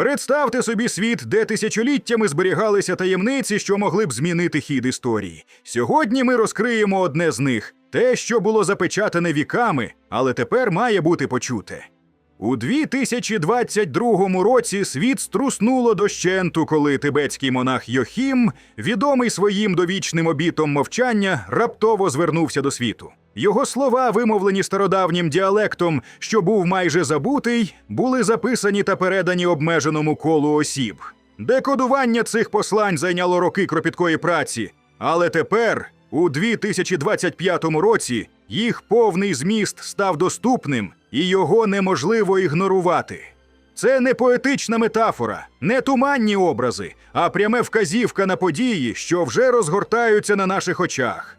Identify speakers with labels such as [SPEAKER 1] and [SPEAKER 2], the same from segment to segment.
[SPEAKER 1] Представте собі світ, де тисячоліттями зберігалися таємниці, що могли б змінити хід історії. Сьогодні ми розкриємо одне з них те, що було запечатане віками, але тепер має бути почуте. У 2022 році світ струснуло дощенту, коли тибетський монах Йохім, відомий своїм довічним обітом мовчання, раптово звернувся до світу. Його слова, вимовлені стародавнім діалектом, що був майже забутий, були записані та передані обмеженому колу осіб. Декодування цих послань зайняло роки кропіткої праці, але тепер, у 2025 році, їх повний зміст став доступним, і його неможливо ігнорувати. Це не поетична метафора, не туманні образи, а пряме вказівка на події, що вже розгортаються на наших очах.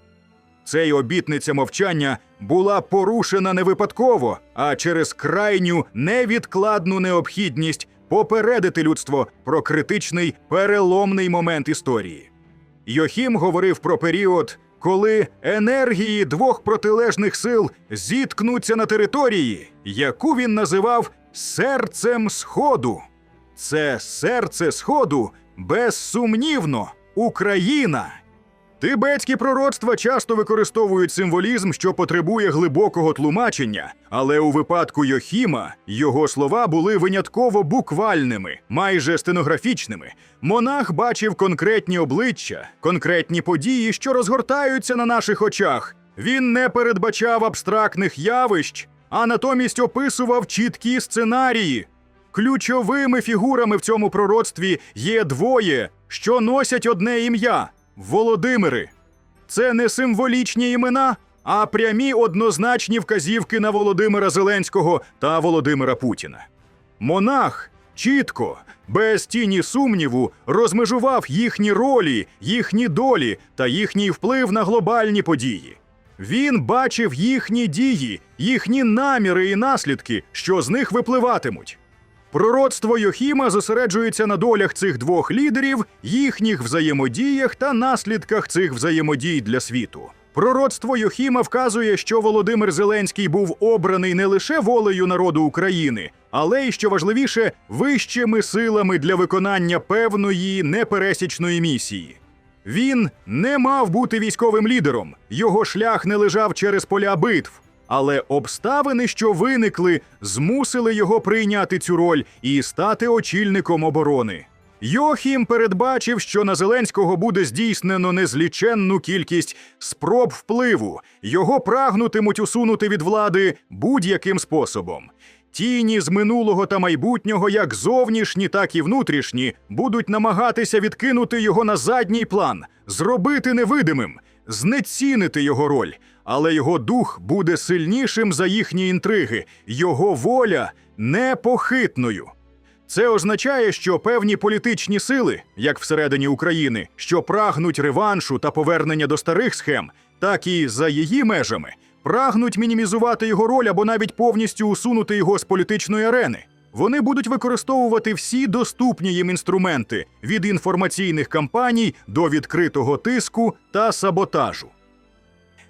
[SPEAKER 1] Цей обітниця мовчання була порушена не випадково, а через крайню невідкладну необхідність попередити людство про критичний переломний момент історії. Йохім говорив про період, коли енергії двох протилежних сил зіткнуться на території, яку він називав серцем Сходу. Це серце Сходу безсумнівно Україна. Тибетські пророцтва часто використовують символізм, що потребує глибокого тлумачення, але у випадку Йохіма його слова були винятково буквальними, майже стенографічними. Монах бачив конкретні обличчя, конкретні події, що розгортаються на наших очах. Він не передбачав абстрактних явищ, а натомість описував чіткі сценарії. Ключовими фігурами в цьому пророцтві є двоє, що носять одне ім'я Володимири. Це не символічні імена, а прямі однозначні вказівки на Володимира Зеленського та Володимира Путіна. Монах чітко, без тіні сумніву, розмежував їхні ролі, їхні долі та їхній вплив на глобальні події. Він бачив їхні дії, їхні наміри і наслідки, що з них випливатимуть. Пророцтво Йохіма зосереджується на долях цих двох лідерів, їхніх взаємодіях та наслідках цих взаємодій для світу. Пророцтво Йохіма вказує, що Володимир Зеленський був обраний не лише волею народу України, але й що важливіше, вищими силами для виконання певної непересічної місії. Він не мав бути військовим лідером, його шлях не лежав через поля битв. Але обставини, що виникли, змусили його прийняти цю роль і стати очільником оборони. Йохім передбачив, що на Зеленського буде здійснено незліченну кількість спроб впливу. Його прагнутимуть усунути від влади будь-яким способом. Тіні з минулого та майбутнього, як зовнішні, так і внутрішні, будуть намагатися відкинути його на задній план, зробити невидимим, знецінити його роль. Але його дух буде сильнішим за їхні інтриги, його воля непохитною. Це означає, що певні політичні сили, як всередині України, що прагнуть реваншу та повернення до старих схем, так і за її межами, прагнуть мінімізувати його роль або навіть повністю усунути його з політичної арени. Вони будуть використовувати всі доступні їм інструменти від інформаційних кампаній до відкритого тиску та саботажу.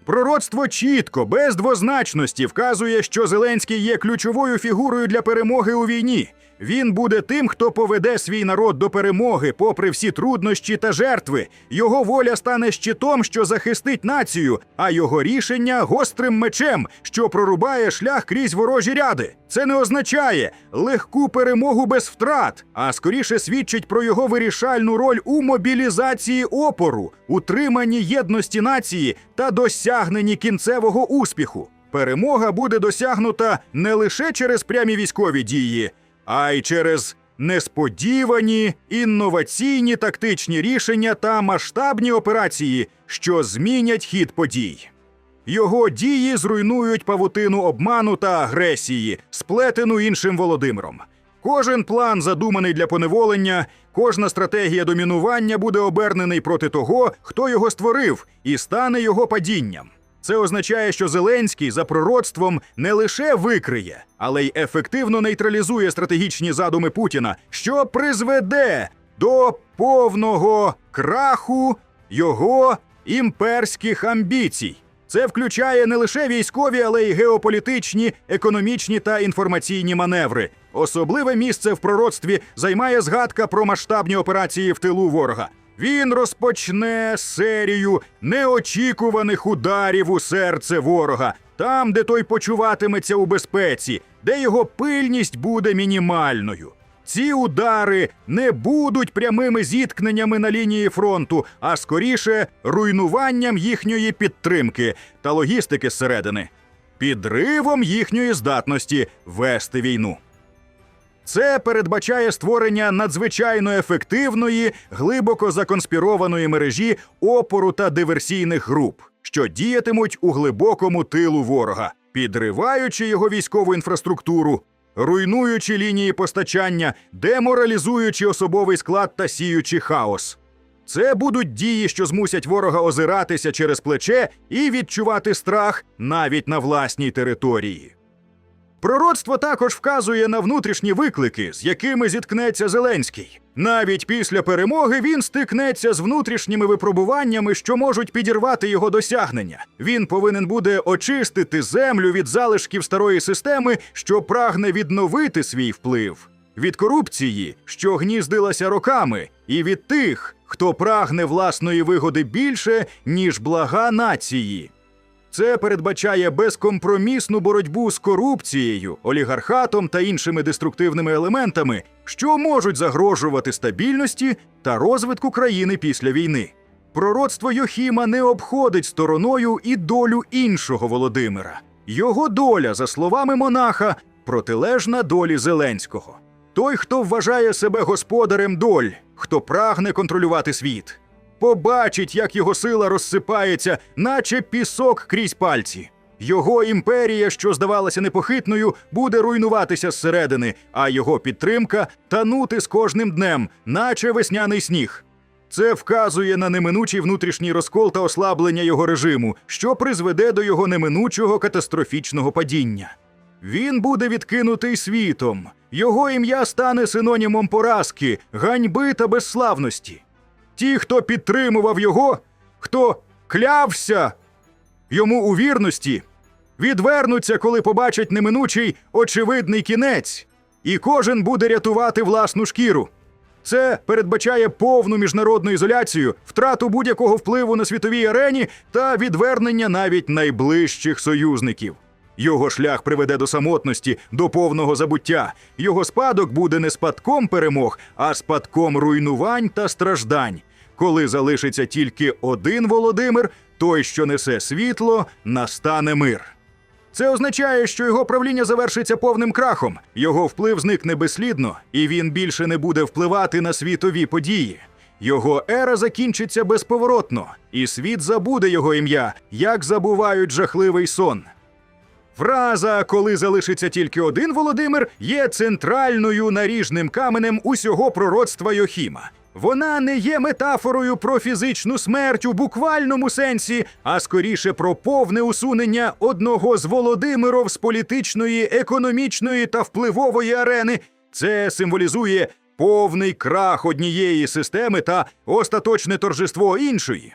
[SPEAKER 1] Пророцтво чітко, без двозначності вказує, що Зеленський є ключовою фігурою для перемоги у війні. Він буде тим, хто поведе свій народ до перемоги, попри всі труднощі та жертви. Його воля стане щитом, що захистить націю, а його рішення гострим мечем, що прорубає шлях крізь ворожі ряди. Це не означає легку перемогу без втрат, а скоріше свідчить про його вирішальну роль у мобілізації опору, утриманні єдності нації та досягненні кінцевого успіху. Перемога буде досягнута не лише через прямі військові дії, а й через несподівані інноваційні тактичні рішення та масштабні операції, що змінять хід подій. Його дії зруйнують павутину обману та агресії, сплетену іншим Володимиром. Кожен план, задуманий для поневолення, кожна стратегія домінування буде обернений проти того, хто його створив, і стане його падінням. Це означає, що Зеленський за пророцтвом не лише викриє, але й ефективно нейтралізує стратегічні задуми Путіна, що призведе до повного краху його імперських амбіцій. Це включає не лише військові, але й геополітичні, економічні та інформаційні маневри. Особливе місце в пророцтві займає згадка про масштабні операції в тилу ворога. Він розпочне серію неочікуваних ударів у серце ворога, там, де той почуватиметься у безпеці, де його пильність буде мінімальною. Ці удари не будуть прямими зіткненнями на лінії фронту, а скоріше руйнуванням їхньої підтримки та логістики зсередини, підривом їхньої здатності вести війну. Це передбачає створення надзвичайно ефективної, глибоко законспірованої мережі опору та диверсійних груп, що діятимуть у глибокому тилу ворога, підриваючи його військову інфраструктуру, руйнуючи лінії постачання, деморалізуючи особовий склад та сіючи хаос. Це будуть дії, що змусять ворога озиратися через плече і відчувати страх навіть на власній території. Пророцтво також вказує на внутрішні виклики, з якими зіткнеться Зеленський. Навіть після перемоги він стикнеться з внутрішніми випробуваннями, що можуть підірвати його досягнення. Він повинен буде очистити землю від залишків старої системи, що прагне відновити свій вплив, від корупції, що гніздилася роками, і від тих, хто прагне власної вигоди більше, ніж блага нації. Це передбачає безкомпромісну боротьбу з корупцією, олігархатом та іншими деструктивними елементами, що можуть загрожувати стабільності та розвитку країни після війни. Пророцтво Йохіма не обходить стороною і долю іншого Володимира. Його доля, за словами монаха, протилежна долі Зеленського. Той, хто вважає себе господарем доль, хто прагне контролювати світ побачить, як його сила розсипається, наче пісок крізь пальці. Його імперія, що здавалася непохитною, буде руйнуватися зсередини, а його підтримка танути з кожним днем, наче весняний сніг. Це вказує на неминучий внутрішній розкол та ослаблення його режиму, що призведе до його неминучого катастрофічного падіння. Він буде відкинутий світом. Його ім'я стане синонімом поразки, ганьби та безславності. Ті, хто підтримував його, хто клявся йому у вірності, відвернуться, коли побачать неминучий очевидний кінець, і кожен буде рятувати власну шкіру. Це передбачає повну міжнародну ізоляцію, втрату будь-якого впливу на світовій арені та відвернення навіть найближчих союзників. Його шлях приведе до самотності, до повного забуття. Його спадок буде не спадком перемог, а спадком руйнувань та страждань. Коли залишиться тільки один Володимир, той, що несе світло, настане мир. Це означає, що його правління завершиться повним крахом, його вплив зникне безслідно, і він більше не буде впливати на світові події. Його ера закінчиться безповоротно, і світ забуде його ім'я, як забувають жахливий сон. Фраза, коли залишиться тільки один Володимир, є центральною наріжним каменем усього пророцтва Йохіма. Вона не є метафорою про фізичну смерть у буквальному сенсі, а скоріше про повне усунення одного з Володимиров з політичної, економічної та впливової арени. Це символізує повний крах однієї системи та остаточне торжество іншої.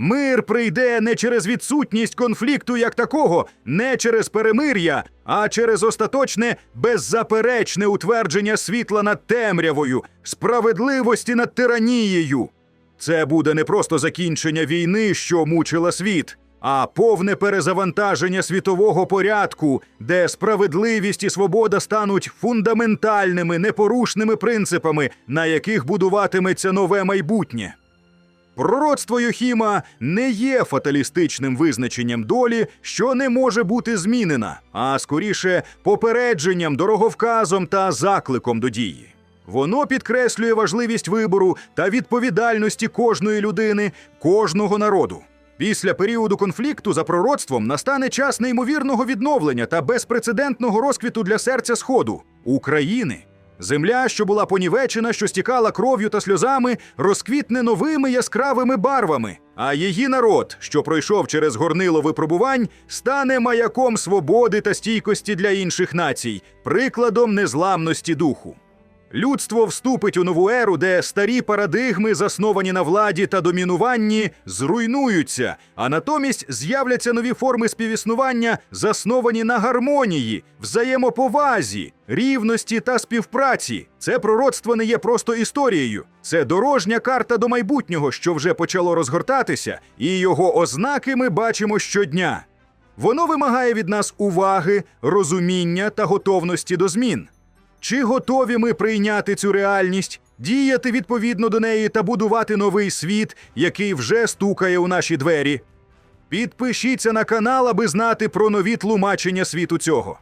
[SPEAKER 1] Мир прийде не через відсутність конфлікту як такого, не через перемир'я, а через остаточне беззаперечне утвердження світла над темрявою, справедливості над тиранією. Це буде не просто закінчення війни, що мучила світ, а повне перезавантаження світового порядку, де справедливість і свобода стануть фундаментальними непорушними принципами, на яких будуватиметься нове майбутнє. Пророцтво Йохіма не є фаталістичним визначенням долі, що не може бути змінена, а скоріше попередженням, дороговказом та закликом до дії. Воно підкреслює важливість вибору та відповідальності кожної людини, кожного народу. Після періоду конфлікту за пророцтвом настане час неймовірного відновлення та безпрецедентного розквіту для серця Сходу України. Земля, що була понівечена, що стікала кров'ю та сльозами, розквітне новими яскравими барвами. А її народ, що пройшов через горнило випробувань, стане маяком свободи та стійкості для інших націй, прикладом незламності духу. Людство вступить у нову еру, де старі парадигми, засновані на владі та домінуванні, зруйнуються, а натомість з'являться нові форми співіснування, засновані на гармонії, взаємоповазі, рівності та співпраці. Це пророцтво не є просто історією, це дорожня карта до майбутнього, що вже почало розгортатися, і його ознаки ми бачимо щодня. Воно вимагає від нас уваги, розуміння та готовності до змін. Чи готові ми прийняти цю реальність, діяти відповідно до неї та будувати новий світ, який вже стукає у наші двері? Підпишіться на канал, аби знати про нові тлумачення світу цього.